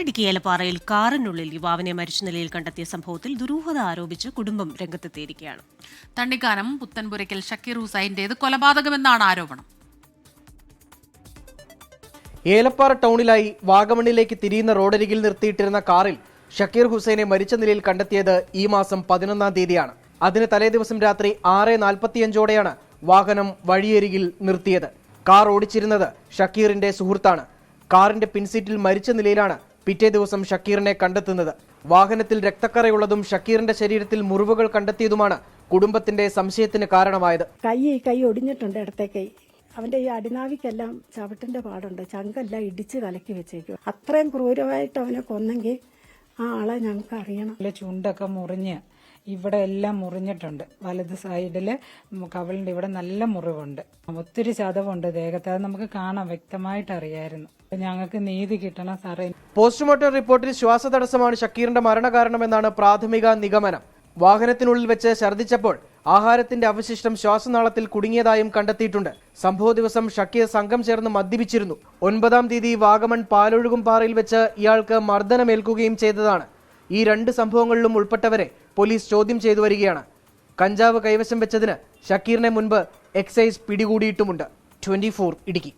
ഇടുക്കി ഏലപ്പാറയിൽ കാറിനുള്ളിൽ യുവാവിനെ മരിച്ച നിലയിൽ കണ്ടെത്തിയ സംഭവത്തിൽ ദുരൂഹത ആരോപിച്ച് കുടുംബം രംഗത്തെത്തിയിരിക്കുകയാണ്. തണ്ടിക്കാനം പുത്തൻപുരയ്ക്കൽ ഷക്കീർ ഹുസൈന്റേത് കൊലപാതകമെന്നാണ് ആരോപണം. ഏലപ്പാറ ടൗണിലായി വാഗമണ്ണിലേക്ക് തിരിയുന്ന റോഡരികിൽ നിർത്തിയിട്ടിരുന്ന കാറിൽ ഷക്കീർ ഹുസൈനെ മരിച്ച നിലയിൽ കണ്ടെത്തിയത് ഈ മാസം പതിനൊന്നാം തീയതിയാണ്. അതിന് തലേദിവസം രാത്രി ആറ് നാൽപ്പത്തിയഞ്ചോടെയാണ് വാഹനം വഴിയരികിൽ നിർത്തിയത്. കാർ ഓടിച്ചിരുന്നത് ഷക്കീറിന്റെ സുഹൃത്താണ്. കാറിന്റെ പിൻസീറ്റിൽ മരിച്ച നിലയിലാണ് പിറ്റേ ദിവസം ഷക്കീറിനെ കണ്ടെത്തുന്നത്. വാഹനത്തിൽ രക്തക്കറയുള്ളതും ഷക്കീറിന്റെ ശരീരത്തിൽ മുറിവുകൾ കണ്ടെത്തിയതുമാണ് കുടുംബത്തിന്റെ സംശയത്തിന് കാരണമായത്. കൈ കൈ ഒടിഞ്ഞിട്ടുണ്ട് ഇടത്തെ കൈ അവന്റെ ഈ അടിനാവിക്കെല്ലാം ചവിട്ടിന്റെ പാടുണ്ട്. ചങ്കെല്ലാം ഇടിച്ച് കലക്കി വെച്ചേക്കും അത്രയും ക്രൂരമായിട്ട് അവനെ കൊന്നെങ്കിൽ ആ ആളെ ഞങ്ങൾക്ക് അറിയണം. ചുണ്ടൊക്കെ മുറിഞ്ഞ് ഇവിടെ എല്ലാം മുറിഞ്ഞിട്ടുണ്ട്. വലത് സൈഡിൽ കവളിന്റെ ഇവിടെ നല്ല മുറിവുണ്ട്. ഒത്തിരി ചതവുണ്ട് ദേഹത്ത്. അത് നമുക്ക് കാണാം. വ്യക്തമായിട്ട് അറിയായിരുന്നു. ഞങ്ങൾക്ക് നീതി കിട്ടണം സാറേ. പോസ്റ്റ്മോർട്ടം റിപ്പോർട്ടിൽ ശ്വാസതടസ്സമാണ് ഷക്കീറിന്റെ മരണകാരണമെന്നാണ് പ്രാഥമിക നിഗമനം. വാഹനത്തിനുള്ളിൽ വെച്ച് ഛർദ്ദിച്ചപ്പോൾ ആഹാരത്തിന്റെ അവശിഷ്ടം ശ്വാസനാളത്തിൽ കുടുങ്ങിയതായും കണ്ടെത്തിയിട്ടുണ്ട്. സംഭവ ദിവസം ഷക്കീർ സംഘം ചേർന്ന് മദ്യപിച്ചിരുന്നു. ഒൻപതാം തീയതി വാഗമൺ പാലൊഴുകും പാറയിൽ വെച്ച് ഇയാൾക്ക് മർദ്ദനമേൽക്കുകയും ചെയ്തതാണ്. ഈ രണ്ട് സംഭവങ്ങളിലും ഉൾപ്പെട്ടവരെ പോലീസ് ചോദ്യം ചെയ്തു വരികയാണ്. കഞ്ചാവ് കൈവശം വെച്ചതിന് ഷക്കീറിനെ മുൻപ് എക്സൈസ് പിടികൂടിയിട്ടുമുണ്ട്. ട്വന്റി ഇടുക്കി.